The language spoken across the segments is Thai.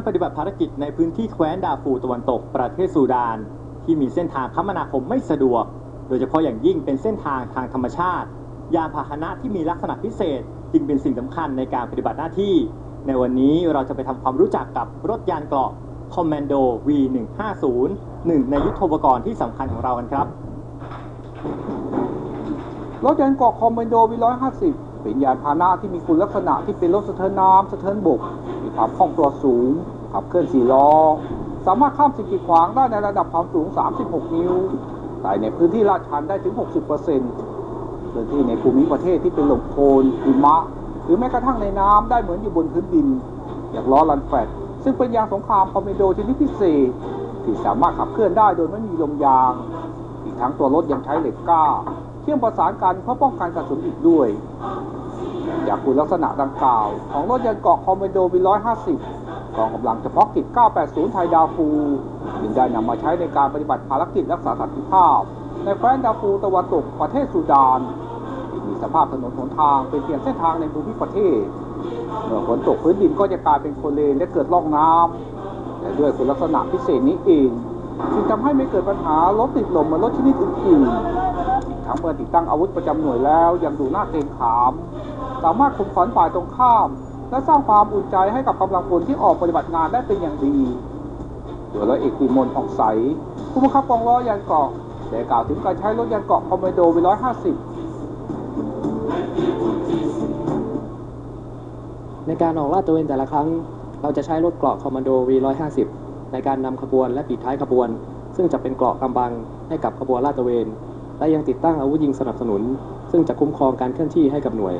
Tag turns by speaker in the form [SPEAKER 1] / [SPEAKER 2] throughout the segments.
[SPEAKER 1] การปฏิบัติภารกิจในพื้นที่แคว้นดาฟูตะวันตกประเทศซูดาน ที่มีเส้นทางคมนาคมไม่สะดวก โดยเฉพาะอย่างยิ่งเป็นเส้นทางทางธรรมชาติ ยานพาหนะที่มีลักษณะพิเศษ จึงเป็นสิ่งสำคัญในการปฏิบัติหน้าที่ ในวันนี้เราจะไปทำความรู้จักกับรถยานเกราะ Commando V150 หนึ่งในยุทธปกรณ์ที่สำคัญของเรากันครับ
[SPEAKER 2] รถยานเกราะ Commando V150 เป็นยานพาหนะที่มีคุณลักษณะที่เป็นรถสะเทินน้ำสะเทินบก มีความคล่องตัวสูง ขับเคลื่อนสี่ล้อ สามารถข้ามสิ่งกีดขวางได้ในระดับความสูง 36 นิ้วไต่ในพื้นที่ลาดชันได้ถึง 60%พื้นที่ในภูมิประเทศที่เป็นหลงโคลนหิมะ หรือแม้กระทั่งในน้ำได้เหมือนอยู่บนพื้นดิน อย่างล้อลันแฟตซึ่งเป็นยางสงครามคอมมโดชนิดพิเศษที่สามารถขับเคลื่อนได้โดยไม่มีลมยาง อีกทั้งตัวรถยังใช้เหล็กกล้า เชื่อมประสานกันเพื่อป้องกันกระสุนอีกด้วย จากคุณลักษณะดังกล่าว ของรถยนต์เกาะคอมมโดวี150 กองกำลังเฉพาะกิจ 980 ไทยดาฟูจึงได้นำมาใช้ในการปฏิบัติภารกิจรักษาสันติภาพ ในแคว้นดาฟูตะวันตกประเทศซูดานมีสภาพถนนหนทางเป็นเพียงเส้นทางในภูมิประเทศ เมื่อฝนตกพื้นดินก็จะกลายเป็นโคลนเลนและเกิดร่องน้ำและด้วยคุณลักษณะพิเศษนี้เองจึงทำให้ไม่เกิดปัญหารถติดลมเหมือนรถชนิดอื่นๆ ทั้งเมื่อติดตั้งอาวุธประจำหน่วยแล้วยังดูน้าเกรงขาม สามารถข่มขวัญฝ่ายตรงข้าม และสร้างความอุ่นใจให้กับกำลังพลที่ออกปฏิบัติงานได้เป็นอย่างดีโดยร้อยเอกปีมลผ่องใส ผู้บังคับกองร้อยยานเกาะได้กล่าวถึงการใช้รถยานเกาะคอมมานโดวี150
[SPEAKER 3] ในการออกลาดตระเวนแต่ละครั้ง เราจะใช้รถเกราะคอมมานโด V150 ในการนำขบวนและปิดท้ายขบวน ซึ่งจะเป็นเกราะกำบังให้กับขบวนลาดตระเวน และยังติดตั้งอาวุธยิงสนับสนุน ซึ่งจะคุ้มครองการเคลื่อนที่ให้กับหน่วย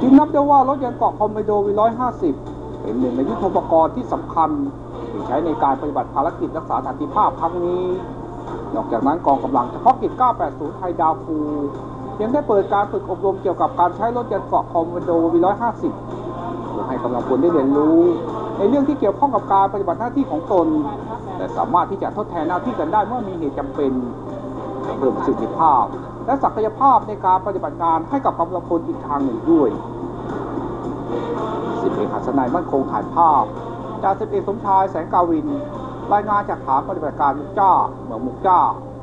[SPEAKER 2] จึงนับได้ว่ารถยนต์เกาะคอมมานโดวี150 เป็นหนึ่งในยุทโธปกรณ์ที่สำคัญที่ใช้ในการปฏิบัติภารกิจรักษาสันติภาพครั้งนี้ นอกจากนั้นกองกำลังเฉพาะกิจ 980 ไทยดาวฟูยังได้เปิดการฝึกอบรมเกี่ยวกับการใช้รถยนต์เกาะคอมมานโดวี150เพื่อให้กำลังพลได้เรียนรู้ ในเรื่องที่เกี่ยวข้องกับการปฏิบัติหน้าที่ของตน แต่สามารถที่จะทดแทนหน้าที่กันได้เมื่อมีเหตุจำเป็นเพิ่มประสิทธิภาพ และศักยภาพในการปฏิบัติงานให้กับกำลังพลอีกทางหนึ่งด้วยสิบเอกหัสนัยมั่นคงถ่ายภาพจากสิบเอกสมชายแสงกาวิน รายงานจากฐานปฏิบัติการมุกจ้าเมืองมุกจ้า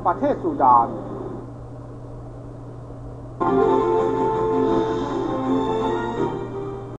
[SPEAKER 2] ประเทศสุดาน